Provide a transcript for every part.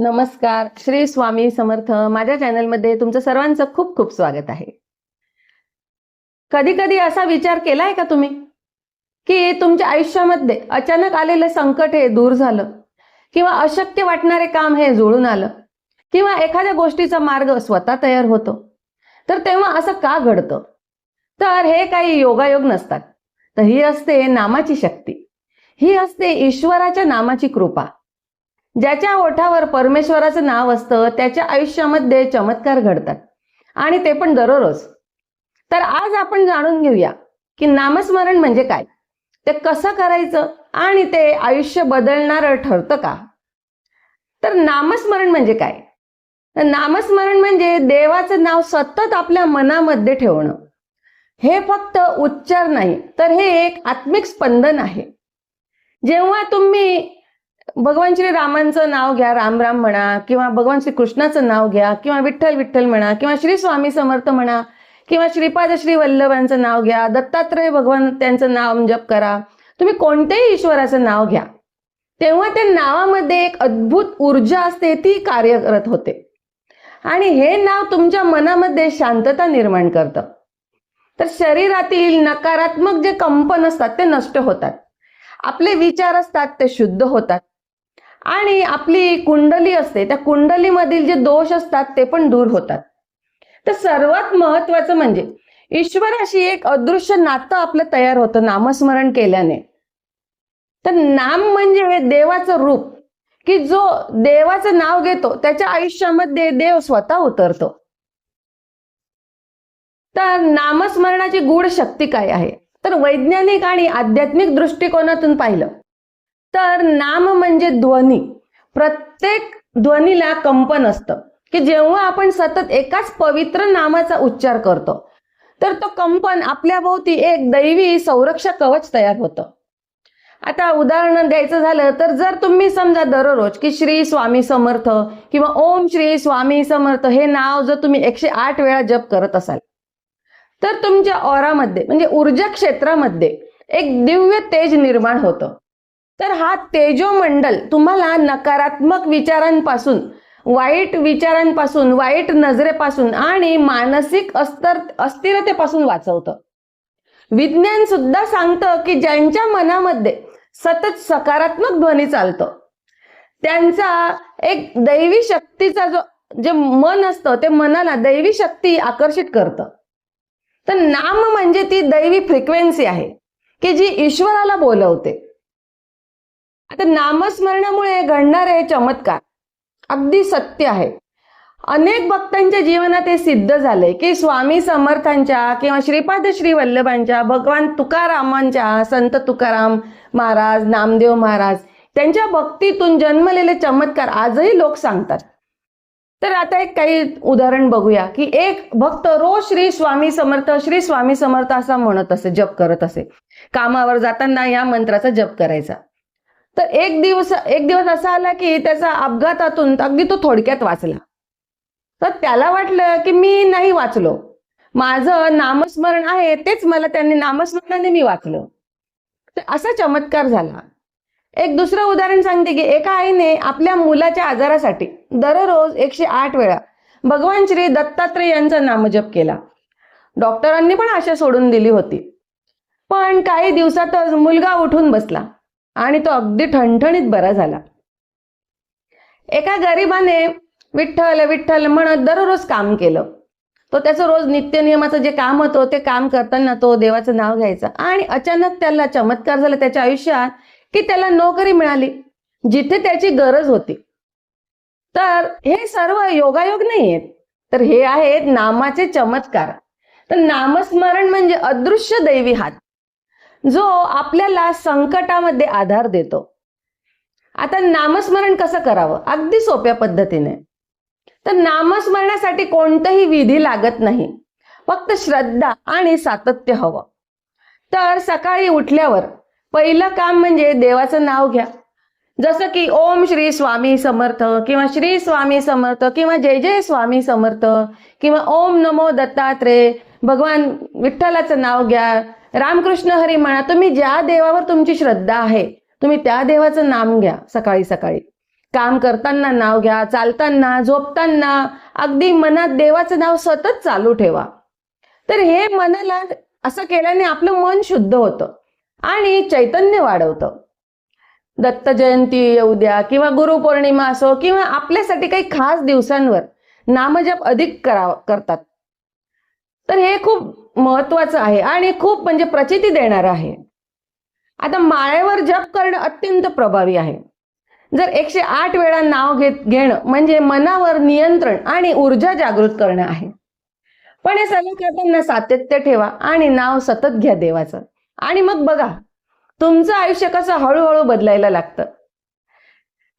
नमस्कार. श्री स्वामी समर्थ. माझ्या चॅनलमध्ये तुमचं सर्वांचं खूप खूप स्वागत आहे. कधी कधी असा विचार केलाय का तुम्ही? की तुमच्या आयुष्यामध्ये अचानक आलेलं संकट हे दूर झालं. किंवा अशक्य वाटणारे काम हे जुळून आलं. किंवा एखाद्या गोष्टीचा मार्ग स्वतः तयार होतो. तर तेव्हा असं का घडतं? तर हे काही योगायोग नसतात. तर ही असते नामाची शक्ती. ही असते ईश्वराच्या नामाची कृपा. ज्याच्या ओठावर परमेश्वराचं नाव असतं त्याच्या आयुष्यामध्ये चमत्कार घडतात. आणि ते पण दररोज. तर आज आपण जाणून घेऊया की नामस्मरण म्हणजे काय? ते कसं करायचं आणि ते आयुष्य बदलणारं ठरतं का? तर नामस्मरण म्हणजे काय? तर नामस्मरण म्हणजे देवाचं नाव सतत आपल्या मनामध्ये ठेवणं. हे फक्त उच्चार नाही तर हे एक आत्मिक स्पंदन आहे. जेव्हा तुम्ही भगवान श्री रामांचं नाव घ्या राम राम म्हणा किंवा भगवान श्री कृष्णाचं नाव घ्या किंवा विठ्ठल विठ्ठल म्हणा किंवा श्री स्वामी समर्थ म्हणा किंवा श्रीपाद श्री वल्लभांचं नाव घ्या दत्तात्रय भगवान त्यांचं नाव जप करा. तुम्ही कोणत्याही ईश्वराचं नाव घ्या. तेव्हा त्या नावामध्ये एक अद्भुत ऊर्जा असते ती कार्य करत होते. आणि हे नाव तुमच्या मनामध्ये शांतता निर्माण करतं. तर शरीरातील नकारात्मक जे कंपन असतात ते नष्ट होतात. आपले विचार असतात ते शुद्ध होतात. आणि आपली कुंडली असते त्या कुंडलीमधील जे दोष असतात ते पण दूर होतात. तर सर्वात महत्वाचं म्हणजे ईश्वराशी एक अदृश्य नातं आपलं तयार होतं नामस्मरण केल्याने. तर नाम म्हणजे देवाचं रूप की जो देवाचं नाव घेतो त्याच्या आयुष्यामध्ये देव स्वतः उतरतो. तर नामस्मरणाची गूढ शक्ती काय आहे? तर वैज्ञानिक आणि आध्यात्मिक दृष्टिकोनातून पाहिलं तर नाम म्हणजे ध्वनी. प्रत्येक ध्वनीला कंपन असतं. की जेव्हा आपण सतत एकाच पवित्र नामाचा उच्चार करतो तर तो कंपन आपल्या भोवती एक दैवी संरक्षक कवच तयार होतं. आता उदाहरण द्यायचं झालं तर जर तुम्ही समजा दररोज की श्री स्वामी समर्थ किंवा ओम श्री स्वामी समर्थ हे नाव जर तुम्ही एकशे आठ वेळा जप करत असाल तर तुमच्या ओरामध्ये म्हणजे ऊर्जा क्षेत्रामध्ये एक दिव्य तेज निर्माण होतं. तर हा तेजोमंडल तुम्हाला नकारात्मक विचारांपासून वाईट विचारांपासून वाईट नजरेपासून आणि मानसिक अस्तर अस्थिरतेपासून वाचवतं. विज्ञान सुद्धा सांगतं की ज्यांच्या मनामध्ये सतत सकारात्मक ध्वनी चालतो त्यांचा एक दैवी शक्तीचा जो जे मन असतं ते मनाला दैवी शक्ती आकर्षित करतं. तर नाम म्हणजे ती दैवी फ्रिक्वेन्सी आहे की जी ईश्वराला बोलवते. तर नामस्मरणामुळे घडणारे चमत्कार. अगदी सत्य आहे. अनेक भक्तांच्या जीवनात हे सिद्ध झाले की स्वामी समर्थांच्या किंवा श्रीपाद श्री वल्लभांच्या भगवान तुकारामांच्या संत तुकाराम महाराज नामदेव महाराज त्यांच्या भक्तीतून जन्मलेले चमत्कार आजही लोक सांगतात. तर आता एक काही उदाहरण बघूया की एक भक्त रोज श्री स्वामी समर्थ श्री स्वामी समर्थ असा म्हणत असे जप करत असे. कामावर जाताना या मंत्राचा जप करायचा. तर एक दिवस एक दिवस असा आला की त्याचा अपघातातून अगदी तो थोडक्यात वाचला. तर त्याला वाटलं की मी नाही वाचलो. माझं नामस्मरण आहे तेच मला त्यांनी नामस्मरणाने मी वाचलं. तर असा चमत्कार झाला. एक दुसरं उदाहरण सांगते की एका आईने आपल्या मुलाच्या आजारासाठी दररोज एकशे आठ वेळा भगवान श्री दत्तात्रय यांचा नामजप केला. डॉक्टरांनी पण आशा सोडून दिली होती. पण काही दिवसातच मुलगा उठून बसला. आणि तो अगदी ठणठणीत बरा झाला. एका गरिबाने विठ्ठल विठ्ठल म्हणत दररोज काम केलं. तो त्याचं रोज नित्यनियमाचं जे काम होतं ते काम करताना तो देवाचं नाव घ्यायचा. आणि अचानक त्याला चमत्कार झाला त्याच्या आयुष्यात की त्याला नोकरी मिळाली जिथे त्याची गरज होती. तर हे सर्व योगायोग नाही आहेत तर हे आहेत नामाचे चमत्कार. तर नामस्मरण म्हणजे अदृश्य दैवी हात. जो आपल्याला संकटामध्ये आधार देतो. आता नामस्मरण कसं करावं? अगदी सोप्या पद्धतीने. तर नामस्मरणासाठी कोणतंही विधी लागत नाही. फक्त श्रद्धा आणि सातत्य हवं. तर सकाळी उठल्यावर पहिलं काम म्हणजे देवाचं नाव घ्या. जसं की ओम श्री स्वामी समर्थ किंवा श्री स्वामी समर्थ किंवा जय जय स्वामी समर्थ किंवा ओम नमो दत्तात्रेय. भगवान विठ्ठलाचं नाव घ्या. रामकृष्ण हरी म्हणा तुम्ही ज्या देवावर तुमची श्रद्धा आहे तुम्ही त्या देवाचं नाम घ्या सकाळी सकाळी. काम करताना नाव घ्या चालताना झोपताना अगदी मनात देवाचं नाव सतत चालू ठेवा. तर हे मनाला असं केल्याने आपलं मन शुद्ध होतं आणि चैतन्य वाढवतं. दत्त जयंती येऊ द्या किंवा गुरुपौर्णिमा असो किंवा आपल्यासाठी काही खास दिवसांवर नामजप अधिक करा करतात. तर हे खूप महत्वाचं आहे आणि खूप म्हणजे प्रचिती देणार आहे. आता माळेवर जप करणं अत्यंत प्रभावी आहे. जर एकशे आठ वेळा नाव घेत घेणं म्हणजे मनावर नियंत्रण आणि ऊर्जा जागृत करणं आहे. पण हे सगळं करताना सातत्य ठेवा आणि नाव सतत घ्या देवाचं. आणि मग बघा तुमचं आयुष्य कसं हळूहळू बदलायला लागतं.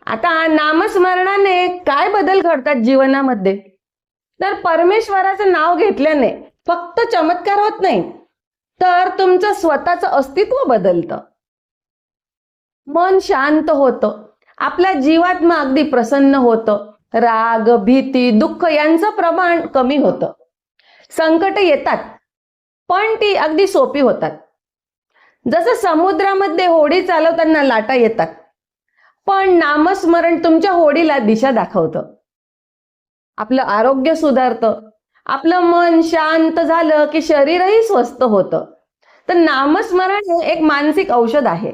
आता नामस्मरणाने काय बदल घडतात जीवनामध्ये? तर परमेश्वराचं नाव घेतल्याने फक्त चमत्कार होत नाही तर तुमचं स्वतःचं अस्तित्व बदलतं. मन शांत होतं आपल्या जीवात्मा अगदी प्रसन्न होतं राग भीती दुःख यांचं प्रमाण कमी होतं. संकट येतात पण ती अगदी सोपी होतात. जसं समुद्रामध्ये होडी चालवताना लाटा येतात पण नामस्मरण तुमच्या होडीला दिशा दाखवतं. आपलं आरोग्य सुधारतं आपलं मन शांत झालं की शरीरही स्वस्थ होतं. तर नामस्मरण हे एक मानसिक औषध आहे.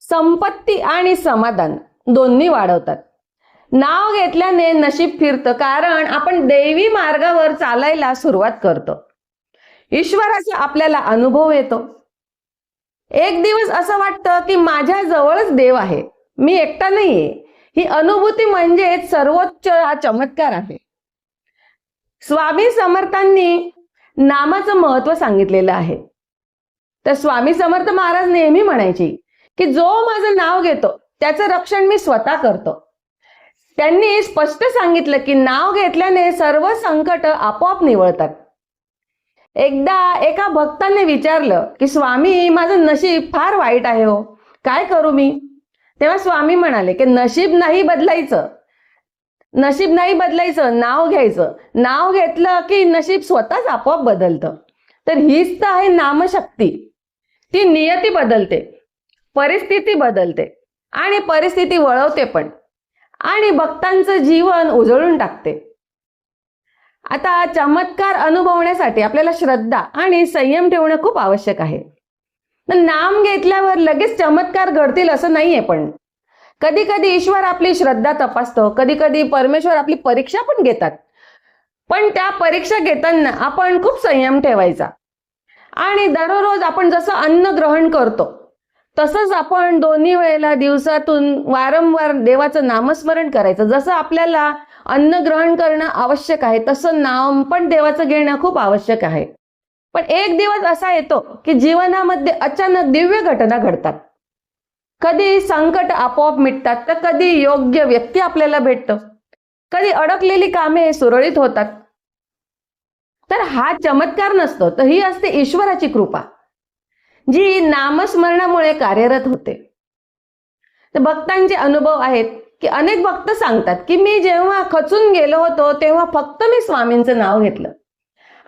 संपत्ती आणि समाधान दोन्ही वाढवतात. नाव घेतल्याने नशीब फिरतं कारण आपण दैवी मार्गावर चालायला सुरुवात करतो. ईश्वराचा आपल्याला अनुभव येतो. एक दिवस असं वाटतं की माझ्या जवळच देव आहे. मी एकटा नाहीये. ही अनुभूती म्हणजे सर्वोच्च हा चमत्कार आहे. स्वामी समर्थांनी नामाचं महत्त्व सांगितलेलं आहे. तर स्वामी समर्थ महाराज नेहमी म्हणायची की जो माझं नाव घेतो त्याचं रक्षण मी स्वतः करतो. त्यांनी स्पष्ट सांगितलं की नाव घेतल्याने सर्व संकट आपोआप निवळतात. एकदा एका भक्ताने विचारलं की स्वामी माझं नशीब फार वाईट आहे हो काय करू मी? तेव्हा स्वामी म्हणाले की नशीब नाही बदलायचं. नशीब नाही बदलायचं नाव घ्यायचं. नाव घेतलं की नशीब स्वतःच आपोआप बदलतं. तर हीच तर आहे नामशक्ती. ती नियती बदलते परिस्थिती बदलते आणि परिस्थिती वळवते पण. आणि भक्तांचं जीवन उजळून टाकते. आता चमत्कार अनुभवण्यासाठी आपल्याला श्रद्धा आणि संयम ठेवणं खूप आवश्यक आहे. नाम घेतल्यावर लगेच चमत्कार घडतील असं नाहीये पण. कधी कधी ईश्वर आपली श्रद्धा तपासतो कधी कधी परमेश्वर आपली परीक्षा पण घेतात. पण त्या परीक्षा घेताना आपण खूप संयम ठेवायचा. आणि दररोज आपण जसं अन्न ग्रहण करतो तसंच आपण दोन्ही वेळेला दिवसातून वारंवार देवाचं नामस्मरण करायचं. जसं आपल्याला अन्न ग्रहण करणं आवश्यक आहे तसं नाम पण देवाचं घेणं खूप आवश्यक आहे. पण एक दिवस असा येतो की जीवनामध्ये अचानक दिव्य घटना घडतात. कधी संकट आपोआप मिटतात तर कधी योग्य व्यक्ती आपल्याला भेटतं. कधी अडकलेली कामे सुरळीत होतात. तर हा चमत्कार नसतो तर ही असते ईश्वराची कृपा जी नामस्मरणामुळे कार्यरत होते. तर भक्तांचे अनुभव आहेत की अनेक भक्त सांगतात की मी जेव्हा खचून गेलो होतो तेव्हा फक्त मी स्वामींचं नाव घेतलं.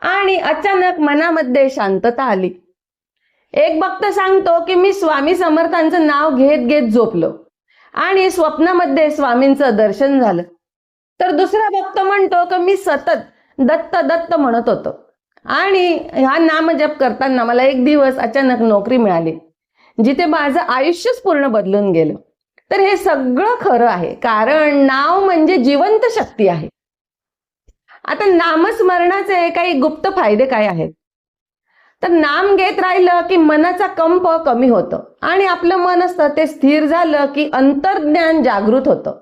आणि अचानक मनामध्ये शांतता आली. एक भक्त सांगतो की मी स्वामी समर्थांचं नाव घेत घेत झोपलो. आणि स्वप्नामध्ये स्वामींचं दर्शन झालं. तर दुसरा भक्त म्हणतो की मी सतत दत्त दत्त म्हणत होतो. आणि हा नामजप करताना मला एक दिवस अचानक नोकरी मिळाली. जिथे माझं आयुष्यच पूर्ण बदलून गेलं. तर हे सगळं खरं आहे. कारण नाव म्हणजे जिवंत शक्ती आहे. आता नामस्मरणाचे काही गुप्त फायदे काय आहेत? तर नाम घेत राहिलं की मनाचा कंप कमी होतं. आणि आपलं मन असतं ते स्थिर झालं की अंतर्ज्ञान जागृत होतं.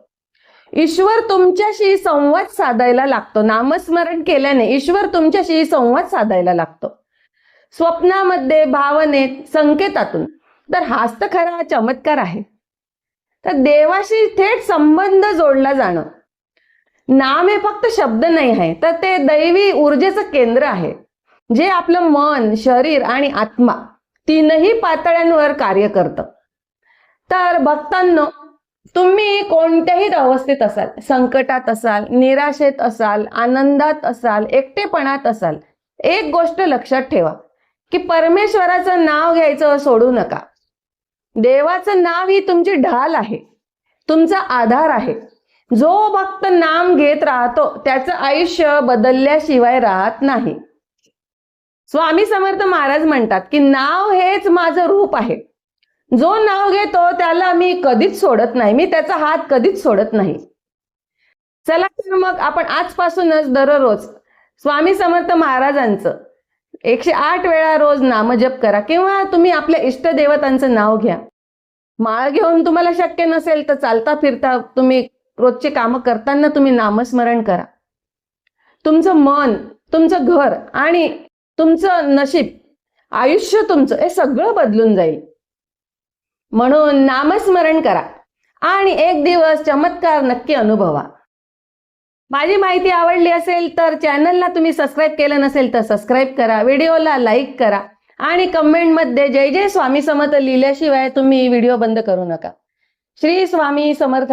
ईश्वर तुमच्याशी संवाद साधायला लागतो. नामस्मरण केल्याने ईश्वर तुमच्याशी संवाद साधायला लागतो. स्वप्नामध्ये भावनेत संकेतातून. तर हाच तर खरा चमत्कार आहे. तर देवाशी थेट संबंध जोडला जाणं. नाम हे फक्त शब्द नाही आहे तर ते दैवी ऊर्जेचं केंद्र आहे. जे आपलं मन शरीर आणि आत्मा तीनही पातळ्यांवर कार्य करतं. तर भक्तांनो तुम्ही कोणत्याही अवस्थेत असाल संकटात असाल निराशेत असाल आनंदात असाल एकटेपणात असाल एक गोष्ट लक्षात ठेवा की परमेश्वराचं नाव घ्यायचं सोडू नका. देवाचं नाव ही तुमची ढाल आहे तुमचा आधार आहे. जो भक्त नाम घेत राहतो त्याचं आयुष्य बदलल्याशिवाय राहत नाही. स्वामी समर्थ महाराज म्हणतात की नाव हेच माझं रूप आहे. जो नाव घेतो त्याला मी कधीच सोडत नाही. मी त्याचा हात कधीच सोडत नाही. चला तर मग आपण आजपासूनच दररोज स्वामी समर्थ महाराजांचं एकशे आठ वेळा रोज नामजप करा किंवा तुम्ही आपल्या इष्टदेवतांचं नाव घ्या. माळ घेऊन तुम्हाला शक्य नसेल तर चालता फिरता तुम्ही रोजचे कामं करताना तुम्ही नामस्मरण करा. तुमचं मन तुमचं घर आणि तुमचं नशीब आयुष्य तुमचं हे सगळं बदलून जाईल. म्हणून नामस्मरण करा आणि एक दिवस चमत्कार नक्की अनुभवा. माझी माहिती आवडली असेल तर चॅनलला तुम्ही सबस्क्राईब केलं नसेल तर सबस्क्राईब करा व्हिडिओला लाईक करा आणि कमेंटमध्ये जय जय स्वामी समर्थ लिहिल्याशिवाय तुम्ही व्हिडिओ बंद करू नका. श्री स्वामी समर्थ.